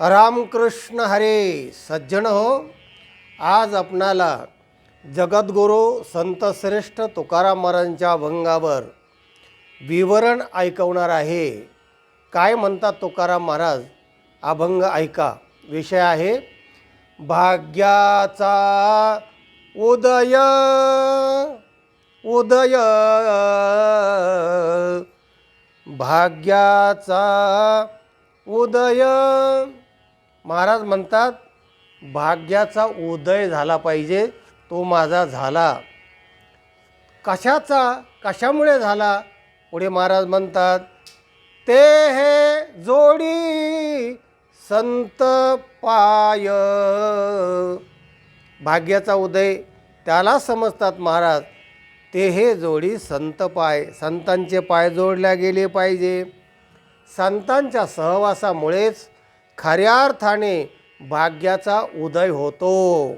रामकृष्ण हरे सज्जन हो. आज आपणाला जगद्गुरू संतश्रेष्ठ तुकाराम महाराजांच्या अभंगावर विवरण ऐकवणार आहे. काय म्हणतात तुकाराम महाराज? अभंग ऐका. विषय आहे भाग्याचा उदय उदय. भाग्याचा उदय. महाराज म्हणतात भाग्याचा उदय झाला पाहिजे तो माझा झाला. कशाचा? कशामुळे झाला? पुढे महाराज म्हणतात ते हे जोडी संत पाय. भाग्याचा उदय त्याला समजतात महाराज ते हे जोडी संत पाय संतांचे पाय जोडल्या गेले पाहिजे. संतांच्या सहवासामुळेच खऱ्या अर्थाने भाग्याचा उदय होतो.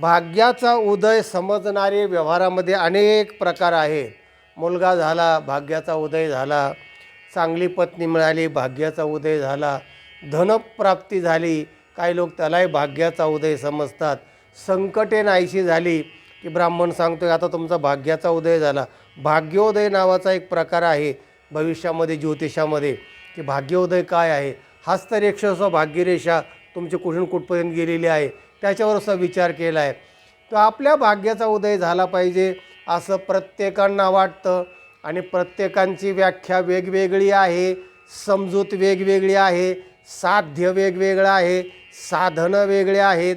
भाग्याचा उदय समजणारे व्यवहारामध्ये अनेक प्रकार आहेत. मुलगा झाला भाग्याचा उदय झाला. चांगली पत्नी मिळाली भाग्याचा उदय झाला. धनप्राप्ती झाली. काही लोक त्यालाही भाग्याचा उदय समजतात. संकटे नाहीशी झाली. की ब्राह्मण सांगतो आता तुमचा भाग्याचा उदय झाला. भाग्योदय नावाचा एक प्रकार आहे भविष्यामध्ये ज्योतिषामध्ये. की भाग्योदय काय आहे? हस्तरेषेसह भाग्यरेषा तुमची कुठून कुठपर्यंत गेलेली आहे त्याच्यावर असा विचार केला आहे तर आपल्या भाग्याचा उदय झाला पाहिजे असं प्रत्येकांना वाटतं आणि प्रत्येकांची व्याख्या वेगवेगळी आहे समजूत वेगवेगळी आहे साध्य वेगवेगळं आहे साधनं वेगळे आहेत.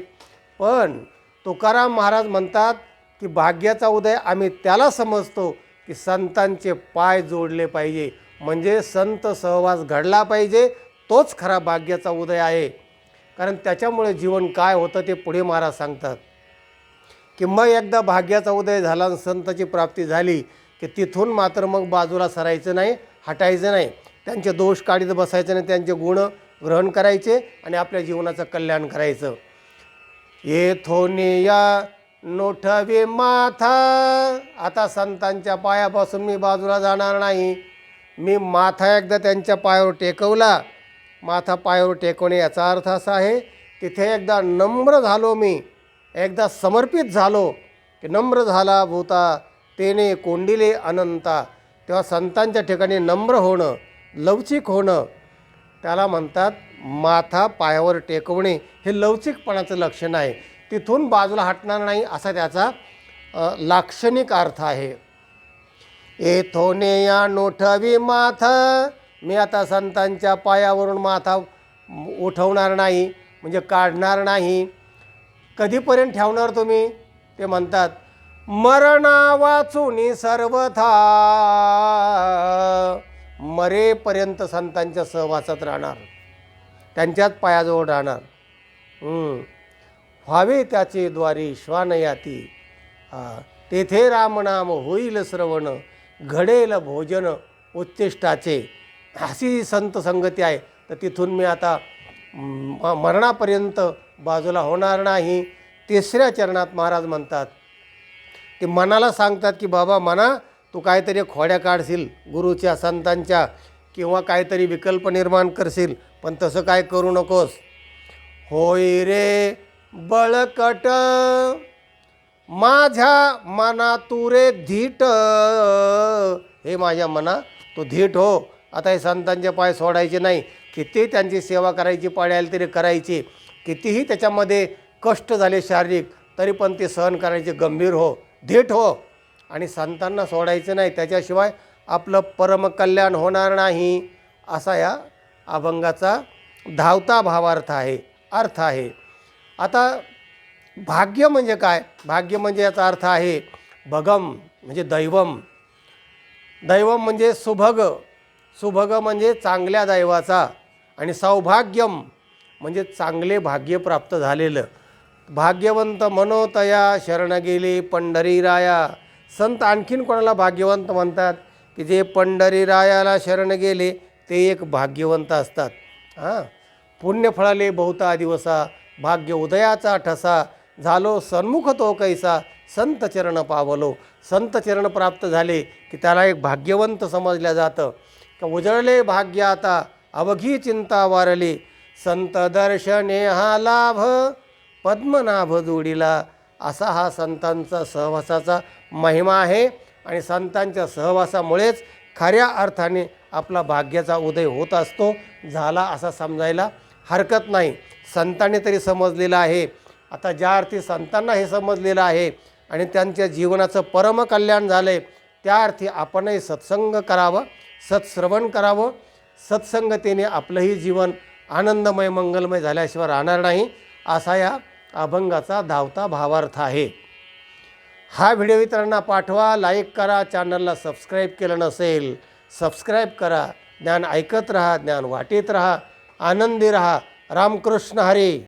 पण तुकाराम महाराज म्हणतात की भाग्याचा उदय आम्ही त्याला समजतो की संतांचे पाय जोडले पाहिजे. म्हणजे संत सहवास घडला पाहिजे तोच खरा भाग्याचा उदय आहे. कारण त्याच्यामुळे जीवन काय होतं ते पुढे महाराज सांगतात. की मग एकदा भाग्याचा उदय झाला आणि संताची प्राप्ती झाली की तिथून मात्र मग बाजूला सरायचं नाही हटायचं नाही. त्यांचे दोष काढीत बसायचं नाही त्यांचे गुण ग्रहण करायचे आणि आपल्या जीवनाचं कल्याण करायचं. येथोनिया नोठवे माथा आता संतांच्या पायापासून मी बाजूला जाणार नाही. मी माथा एकदा त्यांच्या पायावर टेकवला माथा पायावर टेकवणे याचा अर्थ असा आहे तिथे एकदा नम्र झालो मी एकदा समर्पित झालो की नम्र झाला भूता तेने कोंडिले अनंता. तेव्हा संतांच्या ठिकाणी नम्र होणं लवचिक होणं. त्याला म्हणतात माथा पायावर टेकवणे हे लवचिकपणाचं लक्षण आहे. तिथून बाजूला हटणार नाही असा त्याचा लाक्षणिक अर्थ आहे. येथोने या नोठवी माथा मी आता संतांच्या पायावरून माथा उठवणार नाही म्हणजे काढणार नाही. कधीपर्यंत ठेवणार तुम्ही? ते म्हणतात मरणा वाचून सर्वथा मरेपर्यंत संतांच्या सहवासात राहणार. त्यांच्याच पायाजवळ राहणार. व्हावे त्याचे द्वारी श्वानयाती. तेथे रामनाम होईल श्रवण घडेल भोजन उच्चिष्टाचे. अशी संत संगती आहे. तर तिथून मी आता म- मरणापर्यंत बाजूला होणार नाही. तिसऱ्या चरणात महाराज म्हणतात ते मनाला सांगतात की बाबा मना तू काहीतरी खोड्या काढशील गुरुच्या संतांच्या किंवा काहीतरी विकल्प निर्माण करशील पण तसं काय करू नकोस. होय रे बळकट माझ्या मना तू रे धीट हे माझ्या मना तू धीट हो आता हे संतांचे पाय सोडायचे नाही. किती त्यांची सेवा करायची पाळायला तरी करायची. कितीही त्याच्यामध्ये कष्ट झाले शारीरिक तरी पण ते सहन करायचे गंभीर हो धीट हो. आणि संतांना सोडायचं नाही त्याच्याशिवाय आपलं परमकल्याण होणार नाही असा या अभंगाचा धावता भावार्थ आहे अर्थ आहे. आता भाग्य म्हणजे काय? भाग्य म्हणजे याचा अर्थ आहे भगम म्हणजे दैवम. दैवम म्हणजे सुभग. सुभग म्हणजे चांगल्या दैवाचा आणि सौभाग्यम म्हणजे चांगले भाग्य प्राप्त झालेलं. भाग्यवंत मनोतया शरण गेले पंढरीराया. संत आणखीन कोणाला भाग्यवंत म्हणतात? की जे पंढरीरायाला शरण गेले ते एक भाग्यवंत असतात. हां? पुण्य फळाले बहुता दिवसा भाग्य उदयाचा ठसा. झालो सन्मुख तो कैसा संत चरण पावलो. संत चरण प्राप्त झाले की त्याला एक भाग्यवंत समजलं जातं. उजळले भाग्य आता अवघी चिंता वारली. संत दर्शने हा लाभ पद्मनाभ जोडीला. असा हा संतांचा सहवासाचा महिमा आहे आणि संतांच्या सहवासामुळेच खऱ्या अर्थाने आपला भाग्याचा उदय होत असतो. झाला असा समजायला हरकत नाही. संतांनी तरी समजलेलं आहे. आता ज्या अर्थी संतांना हे समजलेलं आहे आणि त्यांच्या जीवनाचं परमकल्याण झालं आहे त्या अर्थी आपणही सत्संग करावं. सत्श्रवण करावं. सत्संगतेने आपलंही जीवन आनंदमय मंगलमय झाल्याशिवाय राहणार नाही असा या अभंगाचा धावता भावार्थ आहे. हा व्हिडिओ इतरांना पाठवा लाईक करा चॅनलला सबस्क्राईब केलं नसेल सबस्क्राईब करा. ज्ञान ऐकत राहा ज्ञान वाटेत राहा आनंदी राहा. रामकृष्ण हरी.